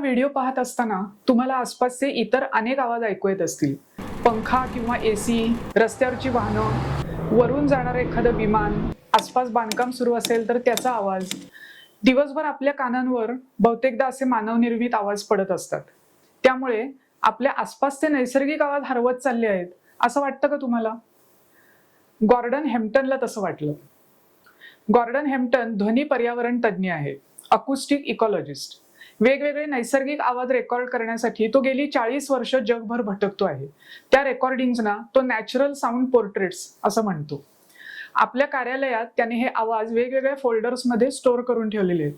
Video पाहत असताना तुम्हाला आसपासचे इतर अनेक आवाज ऐकू येत असतील. पंखा किंवा एसी रस्त्यावरची वाहनं वरून जाणारं एखादं विमान आसपास बांधकाम सुरू असेल तर त्याचा आवाज. दिवसभर आपल्या कानांवर बहुतेकदा असे मानवनिर्मित आवाज पडत असतात. त्यामुळे आपल्या आसपासचे नैसर्गिक आवाज हरवत चालले आहेत असं वाटतं का तुम्हाला? गॉर्डन हेम्प्टनला तसं वाटलं. गॉर्डन हेम्प्टन ध्वनी पर्यावरण तज्ज्ञ आहे अकुस्टिक इकॉलॉजिस्ट वेगवेगळे नैसर्गिक आवाज रेकॉर्ड करण्यासाठी तो गेली चाळीस वर्ष जगभर भटकतो आहे. त्या रेकॉर्डिंग्सना तो नॅचरल साऊंड पोर्ट्रेट्स असं म्हणतो. आपल्या कार्यालयात त्याने हे आवाज वेगवेगळ्या फोल्डर्समध्ये स्टोअर करून ठेवलेले आहेत.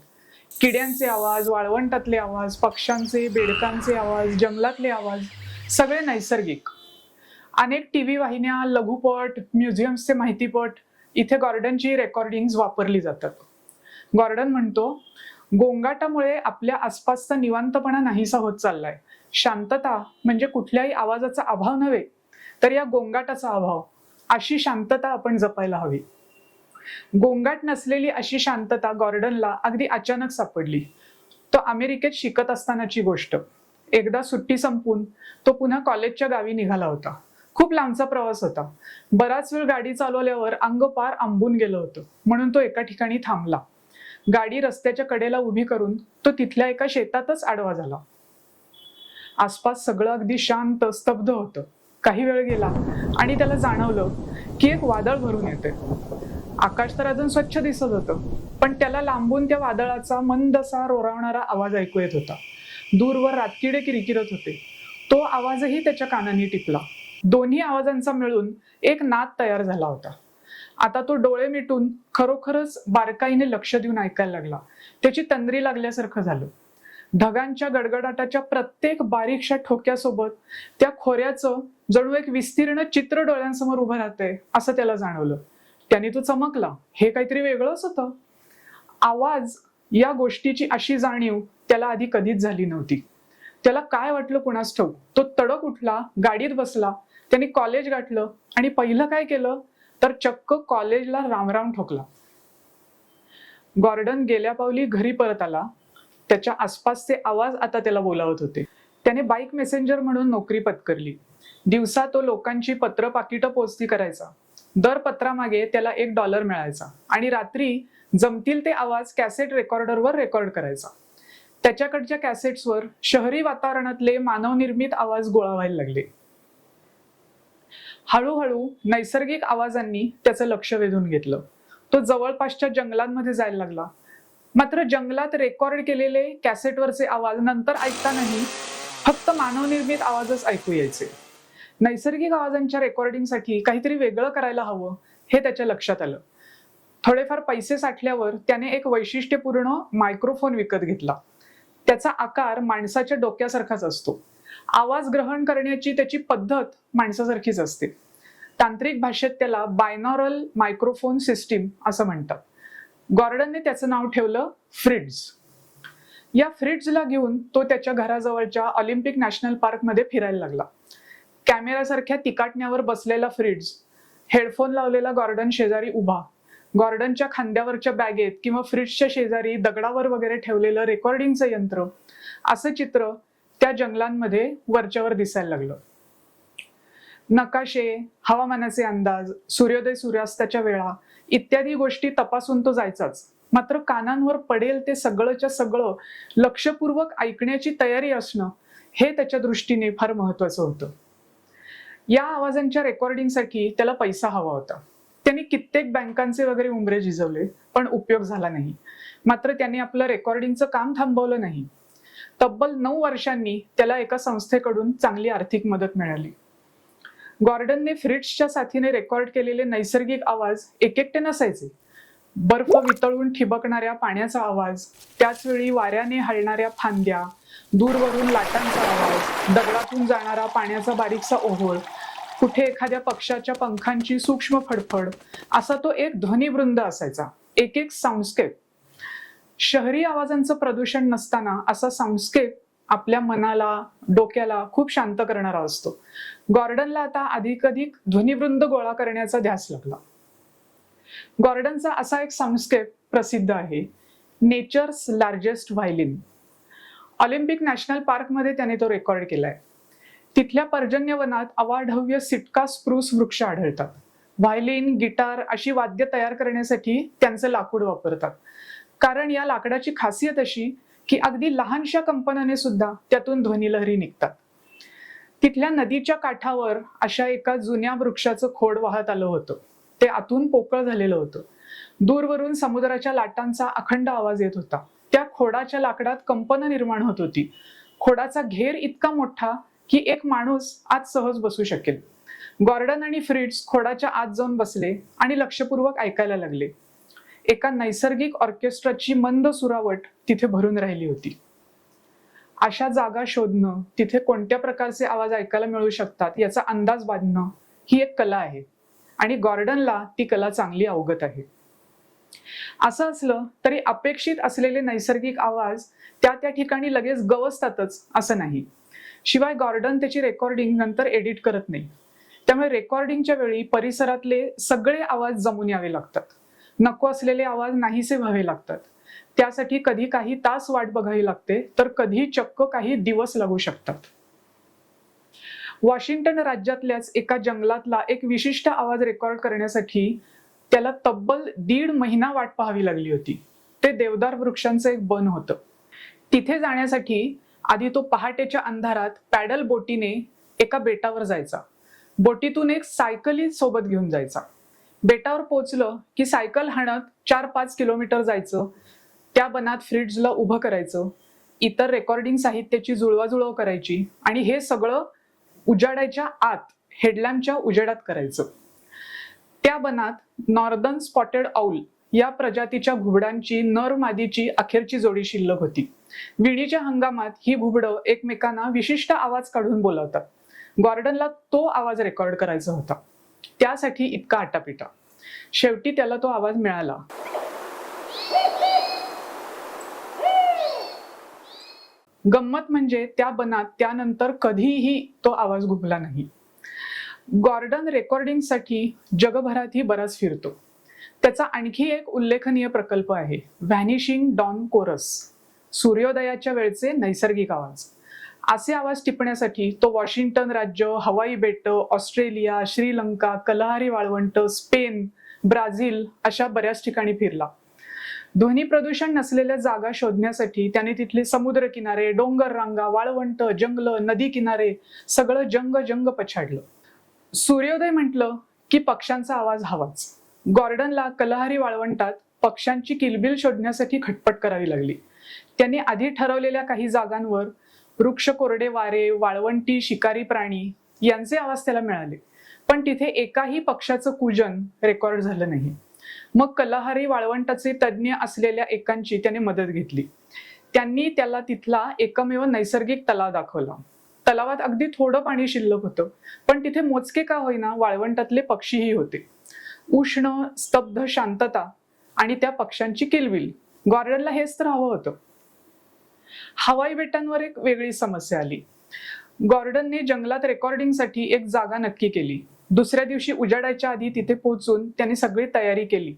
किड्यांचे आवाज वाळवंटातले आवाज पक्ष्यांचे बेडकांचे आवाज जंगलातले आवाज सगळे नैसर्गिक. अनेक टी व्ही वाहिन्या लघुपट म्युझियम्सचे माहितीपट इथे गॉर्डनची रेकॉर्डिंग्स वापरली जातात. गॉर्डन म्हणतो गोंगाटामुळे आपल्या आसपासचा निवांतपणा नाहीसा होत चाललाय. शांतता म्हणजे कुठल्याही आवाजाचा अभाव नव्हे तर या गोंगाटाचा अभाव. अशी शांतता आपण जपायला हवी. गोंगाट नसलेली अशी शांतता गॉर्डनला अगदी अचानक सापडली. तो अमेरिकेत शिकत असतानाची गोष्ट. एकदा सुट्टी संपून तो पुन्हा कॉलेजच्या गावी निघाला होता. खूप लांबचा प्रवास होता. बराच वेळ गाडी चालवल्यावर अंग पार आंबून गेलं होतं. म्हणून तो एका ठिकाणी थांबला. गाडी रस्त्याच्या कडेला उभी करून तो तिथल्या एका शेतातच आडवा झाला. आसपास सगळं अगदी शांत स्तब्ध होतं. काही वेळ गेला आणि त्याला जाणवलं की एक वादळ भरून येते आकाश तर अजून स्वच्छ दिसत होतं पण त्याला लांबून त्या वादळाचा मंदसा रोरावणारा आवाज ऐकू येत होता. दूरवर रातकिडे किरकिरत होते. तो आवाजही त्याच्या कानांनी टिपला. दोन्ही आवाजांचा मिळून एक नाद तयार झाला होता. आता तो डोळे मिटून खरोखरच बारकाईने लक्ष देऊन ऐकायला लागला. त्याची तंद्री लागल्यासारखं झालं. ढगांच्या गडगडाटाच्या प्रत्येक बारीकशा ठोक्यासोबत त्या खोऱ्याचं जणू एक विस्तीर्ण चित्र डोळ्यांसमोर उभं राहतंय असं त्याला जाणवलं. त्याने तो चमकला. हे काहीतरी वेगळंच होतं. आवाज या गोष्टीची अशी जाणीव त्याला आधी कधीच झाली नव्हती. त्याला काय वाटलं कुणास ठाऊक? तो तडक उठला गाडीत बसला त्याने कॉलेज गाठलं आणि पहिलं काय केलं? तर चक्क कॉलेजला रामराम ठोकला. गॉर्डन गेल्या पावली घरी परत आला. त्याच्या आसपासचे आवाज आता त्याला बोलावत होते. त्याने बाईक मेसेंजर म्हणून नोकरी पत्करली. दिवसा तो लोकांची पत्र पाकिटं पोचती करायचा. दर पत्रामागे त्याला एक डॉलर मिळायचा आणि रात्री जमतील ते आवाज कॅसेट रेकॉर्डरवर रेकॉर्ड करायचा. त्याच्याकडच्या कॅसेट्सवर शहरी वातावरणातले मानवनिर्मित आवाज गोळा व्हायला लागले. हळूहळू नैसर्गिक आवाजांनी त्याचं लक्ष वेधून घेतलं. तो जवळपासच्या जंगलांमध्ये जायला लागला. मात्र जंगलात रेकॉर्ड केलेले कॅसेटवरचे आवाज नंतर ऐकतानाही फक्त मानवनिर्मित आवाजच ऐकू यायचे. नैसर्गिक आवाजांच्या रेकॉर्डिंगसाठी काहीतरी वेगळं करायला हवं हे त्याच्या लक्षात आलं. थोडेफार पैसे साठल्यावर त्याने एक वैशिष्ट्यपूर्ण मायक्रोफोन विकत घेतला. त्याचा आकार माणसाच्या डोक्यासारखाच असतो. आवाज ग्रहण करण्याची त्याची पद्धत माणसासारखीच असते. तांत्रिक भाषेत त्याला बायनॉरल मायक्रोफोन सिस्टीम असं म्हणतात. गॉर्डनने त्याचं नाव ठेवलं फ्रिड्ज. या फ्रिड्जला घेऊन तो त्याच्या घराजवळच्या ऑलिम्पिक नॅशनल पार्कमध्ये फिरायला लागला. कॅमेरासारख्या तिकाटण्यावर बसलेला फ्रिड्ज हेडफोन लावलेला गॉर्डन शेजारी उभा गॉर्डनच्या खांद्यावरच्या बॅगेत किंवा फ्रिजच्या शेजारी दगडावर वगैरे ठेवलेलं रेकॉर्डिंगचं यंत्र असं चित्र त्या जंगलांमध्ये वरच्यावर दिसायला लागलं. नकाशे हवामानाचे अंदाज सूर्योदय सूर्यास्ताच्या वेळा इत्यादी गोष्टी तपासून तो जायचाच. मात्र कानांवर पडेल ते सगळंच्या सगळं लक्षपूर्वक ऐकण्याची तयारी असणं हे त्याच्या दृष्टीने फार महत्वाचं होतं. या आवाजांच्या रेकॉर्डिंगसाठी त्याला पैसा हवा होता. त्यांनी कित्येक बँकांचे वगैरे उमरे झिजवले पण उपयोग झाला नाही. मात्र त्यांनी आपलं रेकॉर्डिंगचं काम थांबवलं नाही. तब्बल नऊ वर्षांनी त्याला एका संस्थेकडून चांगली आर्थिक मदत मिळाली. गॉर्डनने फ्रिट्सच्या साथीने रेकॉर्ड केलेले नैसर्गिक आवाज एक एकटे नसायचे. बर्फ वितळून ठिबकणाऱ्या पाण्याचा आवाज त्याचवेळी वाऱ्याने हलणाऱ्या फांद्या दूरवरून लाटांचा आवाज दगडातून जाणारा पाण्याचा बारीकसा ओहोळ कुठे एखाद्या पक्षाच्या पंखांची सूक्ष्म फडफड असा तो एक ध्वनिवृंद असायचा. एक एक साऊंडस्केप शहरी आवाजांचं प्रदूषण नसताना असा साऊंडस्केप आपल्या मनाला डोक्याला खूप शांत करणारा असतो. गॉर्डनला आता अधिक ध्वनिवृंद गोळा करण्याचा ध्यास लागला. गॉर्डनचा असा एक साऊंडस्केप प्रसिद्ध आहे nature's largest violin Olympic national पार्कमध्ये त्याने तो रेकॉर्ड केलाय. तिथल्या पर्जन्यवनात अवाढव्य सिटका स्प्रूस वृक्ष आढळतात. व्हायलिन गिटार अशी वाद्य तयार करण्यासाठी त्यांचं लाकूड वापरतात. कारण या लाकडाची खासियत अशी की अगदी लहानशा कंपनाने सुद्धा त्यातून ध्वनिलहरी निघतात. तिथल्या नदीच्या काठावर अशा एका जुन्या वृक्षाचं खोड वाहत आलं होतं. ते आतून पोकळ झालेलं होतं. दूरवरून समुद्राच्या लाटांचा अखंड आवाज येत होता. त्या खोडाच्या लाकडात कंपन निर्माण होत होती. खोडाचा घेर इतका मोठा की एक माणूस आत सहज बसू शकेल. गॉर्डन आणि फ्रिड्स खोडाच्या आत जाऊन बसले आणि लक्षपूर्वक ऐकायला लागले. एका नैसर्गिक ऑर्केस्ट्राची मंद सुरावट तिथे भरून राहिली होती. अशा जागा शोधणं तिथे कोणत्या प्रकारचे आवाज ऐकायला मिळू शकतात याचा अंदाज बांधणं ही एक कला आहे. आणि गॉर्डनला ती कला चांगली अवगत आहे. असं असलं तरी अपेक्षित असलेले नैसर्गिक आवाज त्या त्या ठिकाणी लगेच गवसतातच असं नाही. शिवाय गॉर्डन त्याची रेकॉर्डिंग नंतर एडिट करत नाही. त्यामुळे रेकॉर्डिंगच्या वेळी परिसरातले सगळे आवाज जमून यावे लागतात. नको असलेले आवाज नाहीसे व्हावे लागतात. त्यासाठी कधी काही तास वाट बघावी लागते तर कधी चक्क काही दिवस लागू शकतात. वॉशिंग्टन राज्यातल्याच एका जंगलातला एक विशिष्ट आवाज रेकॉर्ड करण्यासाठी त्याला तब्बल दीड महिना वाट पाहावी लागली होती. ते देवदार वृक्षांचं एक बन होतं. तिथे जाण्यासाठी आधी तो पहाटेच्या अंधारात पॅडल बोटीने एका बेटावर जायचा. बोटीतून एक सायकली सोबत घेऊन जायचा. बेटावर पोचलं की सायकल हाणत चार पाच किलोमीटर जायचं. त्या बनात फ्रिड्जला उभं करायचं. इतर रेकॉर्डिंग साहित्याची जुळवाजुळव करायची. आणि हे सगळं उजाडायच्या आत हेडलॅम्पच्या उजेडात करायचं. त्या बनात नॉर्दर्न स्पॉटेड औल या प्रजातीच्या घुबडांची नर मादीची अखेरची जोडी शिल्लक होती. विणीच्या हंगामात ही घुबडं एकमेकांना विशिष्ट आवाज काढून बोलावतात. गॉर्डनला तो आवाज रेकॉर्ड करायचा होता. त्यासाठी इतका आटापिटा. शेवटी त्याला तो आवाज मिळाला. गंमत म्हणजे त्या बनात त्यानंतर कधीही तो आवाज घुमला नाही. गॉर्डन रेकॉर्डिंगसाठी जगभरातही बराच फिरतो. त्याचा आणखी एक उल्लेखनीय प्रकल्प आहे व्हॅनिशिंग डॉन कोरस सूर्योदयाच्या वेळचे नैसर्गिक आवाज. असे आवाज टिपण्यासाठी तो वॉशिंग्टन राज्य हवाई बेट ऑस्ट्रेलिया श्रीलंका कलहारी वाळवंट स्पेन ब्राझील अशा बऱ्याच ठिकाणी फिरला. ध्वनी प्रदूषण नसलेल्या जागा शोधण्यासाठी त्याने तिथले समुद्र किनारे डोंगर रांगा वाळवंट जंगल नदी किनारे सगळं जंग जंग पछाडलं. सूर्योदय म्हटलं की पक्ष्यांचा आवाज हवाच. गॉर्डनला कलहारी वाळवंटात पक्ष्यांची किलबिल शोधण्यासाठी खटपट करावी लागली. त्यांनी आधी ठरवलेल्या काही जागांवर वृक्ष कोरडे वारे वाळवंटी शिकारी प्राणी यांचे आवाज त्याला मिळाले. पण तिथे एकाही पक्षाचं कुजन रेकॉर्ड झालं नाही. मग कलाहारी वाळवंटाचे तज्ज्ञ असलेल्या एकांची त्याने मदत घेतली. त्यांनी त्याला तिथला एकमेव नैसर्गिक तलाव दाखवला. तलावात अगदी थोडं पाणी शिल्लक होतं पण तिथे मोजके का होईना वाळवंटातले पक्षीही होते. उष्ण स्तब्ध शांतता आणि त्या पक्ष्यांची किलबिल. गॉर्डनला हेच तर हवं होतं. हवाई बेटांवर एक वेगळी समस्या आली. गॉर्डनने जंगलात रेकॉर्डिंगसाठी एक जागा नक्की केली. दुसऱ्या दिवशी उजाडायच्या आधी तिथे पोहोचून त्याने सगळी तयारी केली.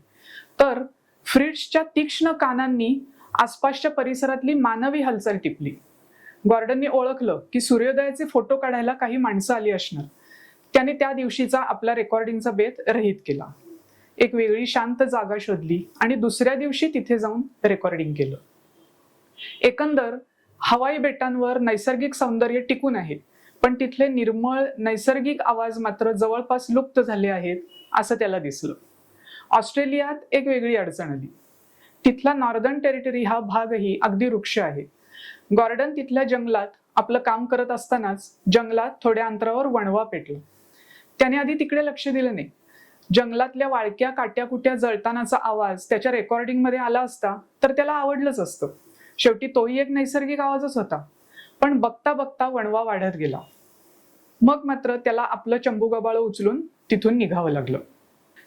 तर फ्रिट्सच्या तीक्ष्ण कानांनी आसपासच्या परिसरातली मानवी हालचाल टिपली. गॉर्डनने ओळखलं की सूर्योदयाचे फोटो काढायला काही माणसं आली असणार. त्याने त्या दिवशीचा आपला रेकॉर्डिंगचा बेत रहित केला. एक वेगळी शांत जागा शोधली आणि दुसऱ्या दिवशी तिथे जाऊन रेकॉर्डिंग केलं. एकंदर हवाई बेटांवर नैसर्गिक सौंदर्य टिकून आहे पण तिथले निर्मळ नैसर्गिक आवाज मात्र जवळपास लुप्त झाले आहेत असं त्याला दिसलं. ऑस्ट्रेलियात एक वेगळी अडचण आली. तिथला नॉर्दर्न टेरिटरी हा भागही अगदी वृक्ष आहे. गॉर्डन तिथल्या जंगलात आपलं काम करत असतानाच जंगलात थोड्या अंतरावर वणवा पेटला. त्याने आधी तिकडे लक्ष दिलं नाही. जंगलातल्या वाळक्या काट्याकुट्या जळतानाचा आवाज त्याच्या रेकॉर्डिंगमध्ये आला असता तर त्याला आवडलंच असतं. शेवटी तोही एक नैसर्गिक आवाजच होता. पण बघता बघता वणवा वाढत गेला. मग मात्र त्याला आपलं चंबूगबाळ उचलून तिथून निघावं लागलं.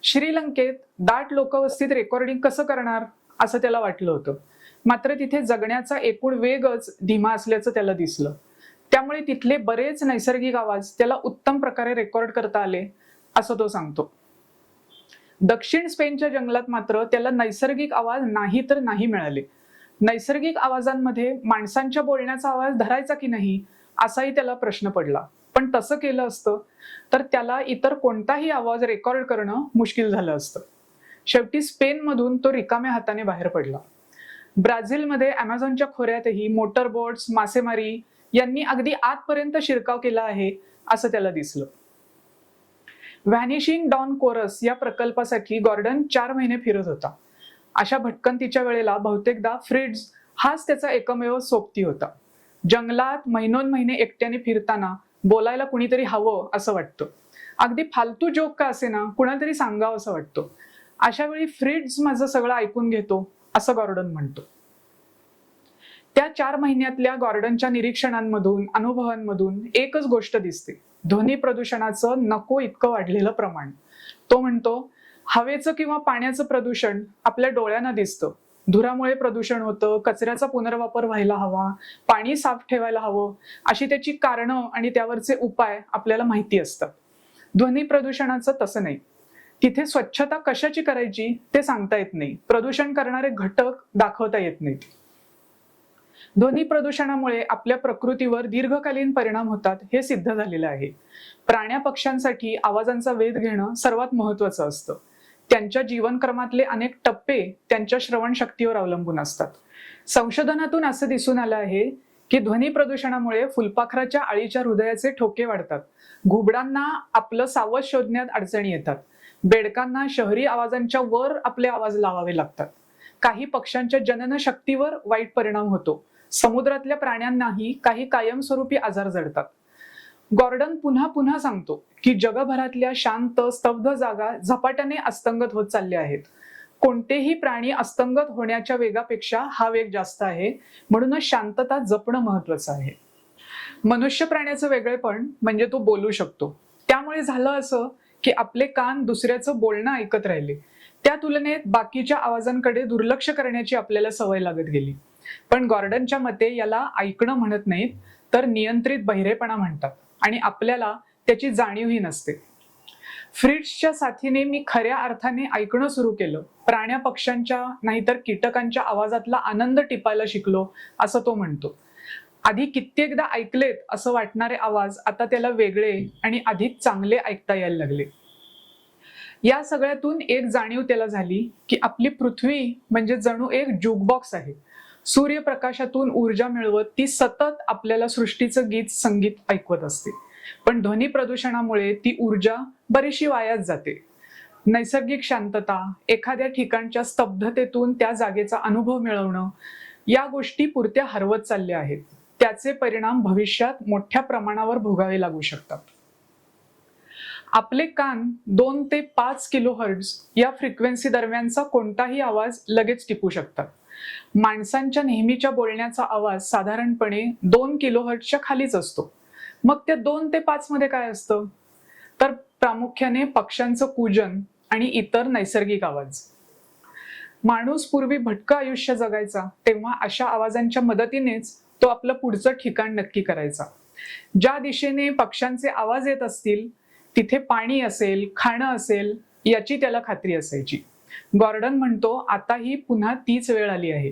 श्रीलंकेत दाट लोकवस्तीत रेकॉर्डिंग कसं करणार? असं त्याला वाटलं होतं. मात्र तिथे जगण्याचा एकूण वेगच धीमा असल्याचं त्याला दिसलं. त्यामुळे तिथले बरेच नैसर्गिक आवाज त्याला उत्तम प्रकारे रेकॉर्ड करता आले असं तो सांगतो. दक्षिण स्पेनच्या जंगलात मात्र त्याला नैसर्गिक आवाज नाही तर नाही मिळाले. नैसर्गिक आवाजांमध्ये माणसांच्या बोलण्याचा आवाज धरायचा की नाही असाही त्याला प्रश्न पडला. पण तसं केलं असतं तर त्याला इतर कोणताही आवाज रेकॉर्ड करणं मुश्किल झालं असतं. शेवटी स्पेनमधून तो रिकाम्या हाताने बाहेर पडला. ब्राझीलमध्ये अमेझॉनच्या खोऱ्यातही मोटर बोट्स मासेमारी यांनी अगदी आतपर्यंत शिरकाव केला आहे असं त्याला दिसलं. व्हॅनिशिंग डॉन कोरस या प्रकल्पासाठी गॉर्डन चार महिने फिरत होता. अशा भटकंतीच्या वेळेला बहुतेकदा फ्रिड्स हाच त्याचा एकमेव सोबती होता. जंगलात महिनोन महिने एकट्याने फिरताना बोलायला कुणीतरी हवं असं वाटतं. अगदी फालतू जोक का असे ना कुणातरी तरी सांगावं असं वाटतं. अशा वेळी फ्रिड्स माझं सगळं ऐकून घेतो असं गॉर्डन म्हणतो. त्या चार महिन्यातल्या गॉर्डनच्या निरीक्षणांमधून अनुभवांमधून एकच गोष्ट दिसते. ध्वनी प्रदूषणाचं नको इतकं वाढलेलं प्रमाण. तो म्हणतो हवेचं किंवा पाण्याचं प्रदूषण आपल्या डोळ्यांना दिसतं. धुरामुळे प्रदूषण होतं कचऱ्याचा पुनर्वापर व्हायला हवा पाणी साफ ठेवायला हवं अशी त्याची कारणं आणि त्यावरचे उपाय आपल्याला माहिती असतात. ध्वनी प्रदूषणाचं तसं नाही. तिथे स्वच्छता कशाची करायची ते सांगता येत नाही. प्रदूषण करणारे घटक दाखवता येत नाहीत. ध्वनी प्रदूषणामुळे आपल्या प्रकृतीवर दीर्घकालीन परिणाम होतात हे सिद्ध झालेलं आहे. प्राण्या पक्ष्यांसाठी आवाजांचा वेध घेणं सर्वात महत्वाचं असतं. त्यांच्या जीवनक्रमातले अनेक टप्पे त्यांच्या श्रवण शक्तीवर अवलंबून असतात. संशोधनातून असं दिसून आलं आहे की ध्वनी प्रदूषणामुळे फुलपाखराच्या आळीच्या हृदयाचे ठोके वाढतात. घुबडांना आपलं सावध शोधण्यात अडचणी येतात. बेडकांना शहरी आवाजांच्या वर आपले आवाज लावावे लागतात. काही पक्ष्यांच्या जनन शक्तीवर वाईट परिणाम होतो. समुद्रातल्या प्राण्यांनाही काही कायमस्वरूपी आजार जडतात. गॉर्डन पुन्हा पुन्हा सांगतो की जगभरातल्या शांत स्तब्ध जागा झपाट्याने अस्तंगत होत चालल्या आहेत. कोणतेही प्राणी अस्तंगत होण्याच्या वेगापेक्षा हा वेग जास्त आहे. म्हणूनच शांतता जपणं महत्वाचं आहे. मनुष्य प्राण्याचं वेगळेपण म्हणजे तो बोलू शकतो. त्यामुळे झालं असं की आपले कान दुसऱ्याचं बोलणं ऐकत राहिले. त्या तुलनेत बाकीच्या आवाजांकडे दुर्लक्ष करण्याची आपल्याला सवय लागत गेली. पण गॉर्डनच्या मते याला ऐकणं म्हणत नाहीत तर नियंत्रित बहिरेपणा म्हणतात. आणि आपल्याला त्याची जाणीवही नसते. फ्रिट्सच्या साथीने मी खऱ्या अर्थाने ऐकणं सुरू केलं. प्राण्या पक्ष्यांच्या नाहीतर कीटकांच्या आवाजातला आनंद टिपायला शिकलो असं तो म्हणतो. आधी कित्येकदा ऐकलेत असं वाटणारे आवाज आता त्याला वेगळे आणि अधिक चांगले ऐकता यायला लागले. या सगळ्यातून एक जाणीव त्याला झाली की आपली पृथ्वी म्हणजे जणू एक जुकबॉक्स आहे. सूर्यप्रकाशातून ऊर्जा मिळवत ती सतत आपल्याला सृष्टीचं गीत संगीत ऐकवत असते. पण ध्वनी प्रदूषणामुळे ती ऊर्जा बरीचशी वायात जाते. नैसर्गिक शांतता एखाद्या ठिकाणच्या स्तब्धतेतून त्या जागेचा अनुभव मिळवणं या गोष्टी पुरत्या हरवत चालल्या आहेत. त्याचे परिणाम भविष्यात मोठ्या प्रमाणावर भोगावे लागू शकतात. आपले कान दोन ते पाच किलो हर्ट्स या फ्रिक्वेन्सी दरम्यानचा कोणताही आवाज लगेच टिपू शकतात. माणसांच्या नेहमीच्या बोलण्याचा आवाज साधारणपणे दोन किलो हर्ट्जच्या खालीच असतो. मग त्या दोन ते पाच मध्ये काय असतं? तर प्रामुख्याने पक्ष्यांचं कूजन आणि इतर नैसर्गिक आवाज. माणूस पूर्वी भटकं आयुष्य जगायचा तेव्हा अशा आवाजांच्या मदतीनेच तो आपलं पुढचं ठिकाण नक्की करायचा. ज्या दिशेने पक्ष्यांचे आवाज येत असतील तिथे पाणी असेल खाणं असेल याची त्याला खात्री असायची. गॉर्डन म्हणतो आता ही पुन्हा तीच वेळ आली आहे.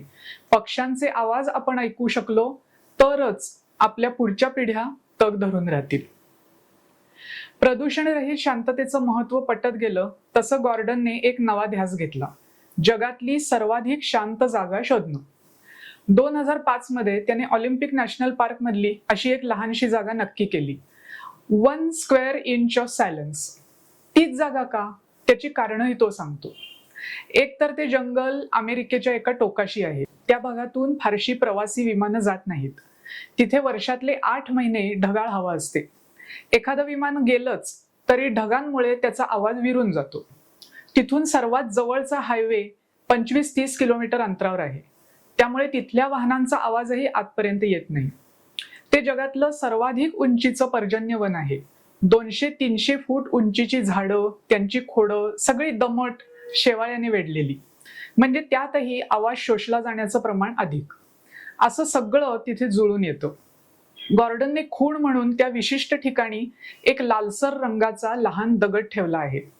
पक्ष्यांचे आवाज आपण ऐकू शकलो तरच आपल्या पुढच्या पिढ्या तग धरून राहतील. प्रदूषणरहित शांततेचं महत्त्व पटत गेलं तसं गॉर्डनने एक नवा ध्यास घेतला. जगातली सर्वाधिक शांत जागा शोधणं. दोन हजार पाच मध्ये त्याने ऑलिम्पिक नॅशनल पार्क मधली अशी एक लहानशी जागा नक्की केली. One square inch of silence. तीच जागा का? त्याची कारणही तो सांगतो. एक तर ते जंगल अमेरिकेच्या एका टोकाशी आहे. त्या भागातून फारशी प्रवासी विमानं जात नाहीत. तिथे वर्षातले आठ महिने ढगाळ हवा असते. एखादं विमान गेलंच तरी ढगांमुळे त्याचा आवाज विरून जातो. तिथून सर्वात जवळचा हायवे पंचवीस तीस किलोमीटर अंतरावर आहे. त्यामुळे तिथल्या वाहनांचा आवाजही आतपर्यंत येत नाही. ते जगातलं सर्वाधिक उंचीचं पर्जन्यवन आहे. दोनशे तीनशे फूट उंचीची झाडं त्यांची खोडं सगळी दमट शेवाळ्याने वेढलेली. म्हणजे त्यातही आवाज शोषला जाण्याचं प्रमाण अधिक. असं सगळं तिथे जुळून येतं. गॉर्डनने खूण म्हणून त्या विशिष्ट ठिकाणी एक लालसर रंगाचा लहान दगड ठेवला आहे.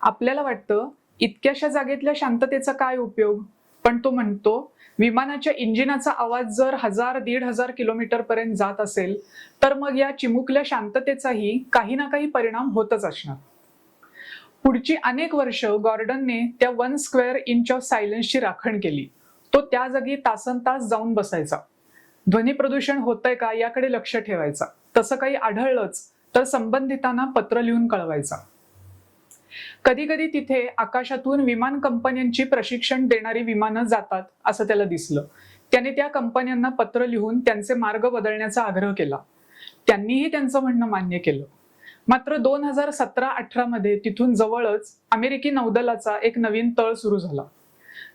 आपल्याला वाटतं इतक्याशा जागेतल्या शांततेचा काय उपयोग? पण तो म्हणतो विमानाच्या इंजिनाचा आवाज जर हजार दीड हजार किलोमीटर पर्यंत जात असेल तर मग या चिमुकल्या शांततेचाही काही ना काही परिणाम होतच असणार. पुढची अनेक वर्ष गॉर्डनने त्या वन स्क्वेअर इंच ऑफ सायलन्सची राखण केली. तो त्या जागी तासन तास जाऊन बसायचा. ध्वनी प्रदूषण होतंय का याकडे लक्ष ठेवायचा. तसं काही आढळलंच तर संबंधितांना पत्र लिहून कळवायचा. कधी कधी तिथे आकाशातून विमान कंपन्यांची प्रशिक्षण देणारी विमानं जातात असं त्याला दिसलं. त्याने त्या कंपन्यांना पत्र लिहून त्यांचे मार्ग बदलण्याचा आग्रह केला. त्यांनीही त्यांचं म्हणणं मान्य केलं. मात्र दोन हजार सतरा अठरामध्ये तिथून जवळच अमेरिकी नौदलाचा एक नवीन तळ सुरू झाला.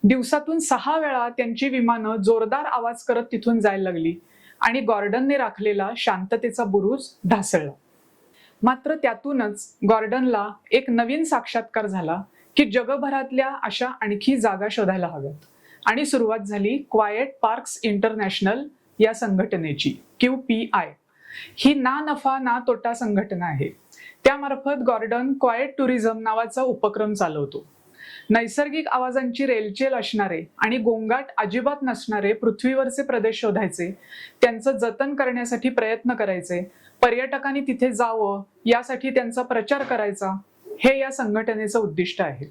दिवसातून सहा वेळा त्यांची विमानं जोरदार आवाज करत तिथून जायला लागली आणि गॉर्डनने राखलेला शांततेचा बुरुज ढासळला. मात्र त्यातूनच गॉर्डनला एक नवीन साक्षात्कार झाला की जगभरातल्या अशा आणखी जागा शोधायला हव्यात. आणि सुरुवात झाली क्वायट पार्क्स इंटरनॅशनल या संघटनेची क्यू पी आय. ही ना नफा ना तोटा संघटना आहे. त्यामार्फत गॉर्डन क्वायट टुरिझम नावाचा उपक्रम चालवतो. नैसर्गिक आवाजांची रेलचेल असणारे आणि गोंगाट अजिबात नसणारे पृथ्वीवरचे प्रदेश शोधायचे त्यांचं जतन करण्यासाठी प्रयत्न करायचे पर्यटकांनी तिथे जावं यासाठी त्यांचा प्रचार करायचा हे या संघटनेचं उद्दिष्ट आहे.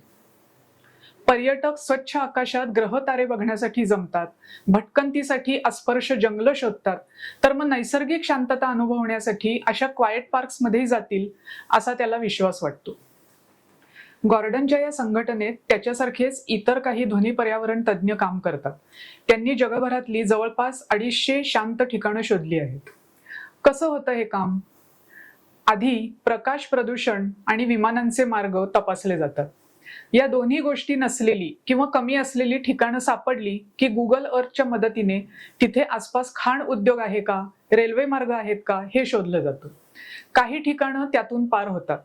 पर्यटक स्वच्छ आकाशात ग्रह तारे बघण्यासाठी जमतात. भटकंतीसाठी अस्पर्श जंगलं शोधतात. तर मग नैसर्गिक शांतता अनुभवण्यासाठी अशा क्वायट पार्क्समध्येही जातील असा त्याला विश्वास वाटतो. गॉर्डनच्या या संघटनेत त्याच्यासारखेच इतर काही ध्वनी पर्यावरण तज्ज्ञ काम करतात. त्यांनी जगभरातली जवळपास अडीचशे शांत ठिकाणं शोधली आहेत. कसं होतं हे काम? आधी प्रकाश प्रदूषण आणि विमानांचे मार्ग तपासले जातात. या दोन्ही गोष्टी नसलेली किंवा कमी असलेली ठिकाणं सापडली की गुगल अर्थच्या मदतीने तिथे आसपास खाण उद्योग आहे का? रेल्वे मार्ग आहेत का? हे शोधलं जातं. काही ठिकाणं त्यातून पार होतात.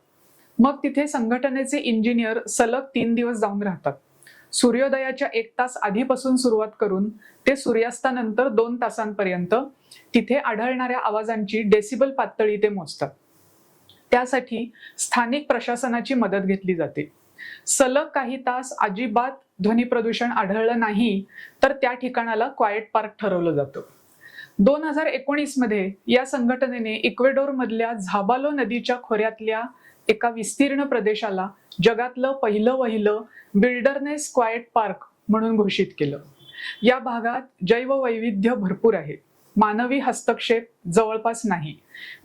मग तिथे संघटनेचे इंजिनियर सलग तीन दिवस जाऊन राहतात. सूर्योदयाच्या एक तास आधीपासून सुरुवात करून ते सूर्यास्तानंतर दोन तासांपर्यंत तिथे आढळणाऱ्या आवाजांची डेसिबल पातळी ते मोजतात. त्यासाठी स्थानिक प्रशासनाची मदत घेतली जाते. सलग काही तास अजिबात ध्वनी प्रदूषण आढळलं नाही तर त्या ठिकाणाला क्वायट पार्क ठरवलं जातं. दोन हजार एकोणीसमध्ये या संघटनेने इक्वेडोर मधल्या झाबालो नदीच्या खोऱ्यातल्या एका विस्तीर्ण प्रदेशाला जगातलं पहिलं वहिलं बिल्डरनेस क्वायट पार्क म्हणून घोषित केलं. या भागात जैववैविध्य भरपूर आहे. मानवी हस्तक्षेप जवळपास नाही.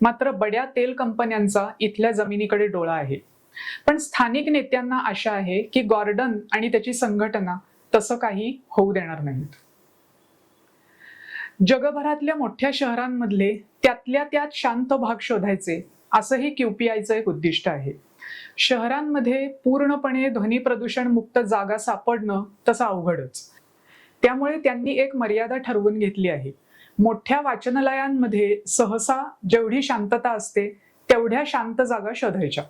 मात्र बड्या तेल कंपन्यांचा इथल्या जमिनीकडे डोळा आहे. पण स्थानिक नेत्यांना आशा आहे की गॉर्डन आणि त्याची संघटना तसं काही होऊ देणार नाहीत. जगभरातल्या मोठ्या शहरांमधले त्यातल्या त्यात शांत भाग शोधायचे असंही क्यूपीआयचं एक उद्दिष्ट आहे. शहरांमध्ये पूर्णपणे ध्वनी प्रदूषण मुक्त जागा सापडणं तसं अवघडच. त्यामुळे त्यांनी एक मर्यादा ठरवून घेतली आहे. मोठ्या वाचनालयांमध्ये सहसा जेवढी शांतता असते तेवढ्या शांत जागा शोधायच्या.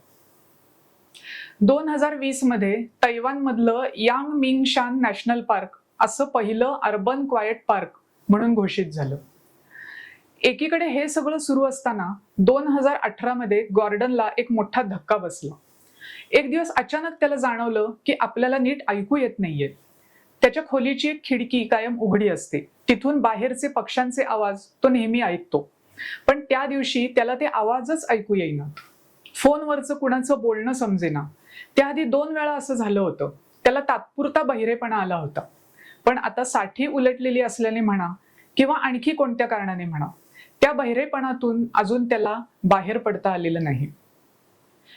दोन हजार वीसमध्ये तैवान मधलं Yang Ming Shan national park असं पहिलं अर्बन क्वायट पार्क म्हणून घोषित झालं. एकीकडे हे सगळं सुरू असताना दोन हजार अठरा मध्ये गॉर्डनला एक मोठा धक्का बसला. एक दिवस अचानक त्याला जाणवलं की आपल्याला नीट ऐकू येत नाहीये. त्याच्या खोलीची एक खिडकी कायम उघडी असते. तिथून बाहेरचे पक्ष्यांचे आवाज तो नेहमी ऐकतो. पण त्या दिवशी त्याला ते आवाजच ऐकू येईना. फोनवरचं कुणाचं बोलणं समजेना. त्याआधी दोन वेळा असं झालं होतं. त्याला तात्पुरता बहिरेपणा आला होता. पण आता साठी उलटलेली असल्याने म्हणा किंवा आणखी कोणत्या कारणाने म्हणा त्या बहिरेपणातून अजून त्याला बाहेर पडता आलेलं नाही.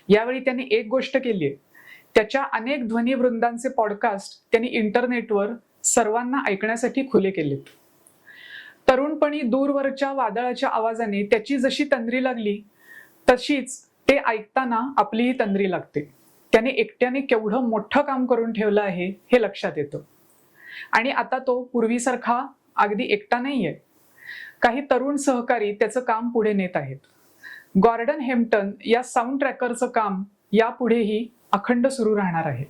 यावेळी त्याने एक गोष्ट केली आहे त्याच्या अनेक ध्वनी वृंदांचे पॉडकास्ट त्यांनी इंटरनेटवर सर्वांना ऐकण्यासाठी खुले केलेत. तरुणपणी दूरवरच्या वादळाच्या आवाजाने त्याची जशी तंद्री लागली तशीच ते ऐकताना आपलीही तंद्री लागते. त्याने एकट्याने केवढं मोठं काम करून ठेवलं आहे हे लक्षात येतं. आणि आता तो पूर्वीसारखा अगदी एकटा नाही आहे काही तरुण सहकारी त्याचं काम पुढे नेत आहेत. गॉर्डन हेम्प्टन या साऊंड ट्रॅकरचं काम यापुढेही अखंड सुरू राहणार आहे.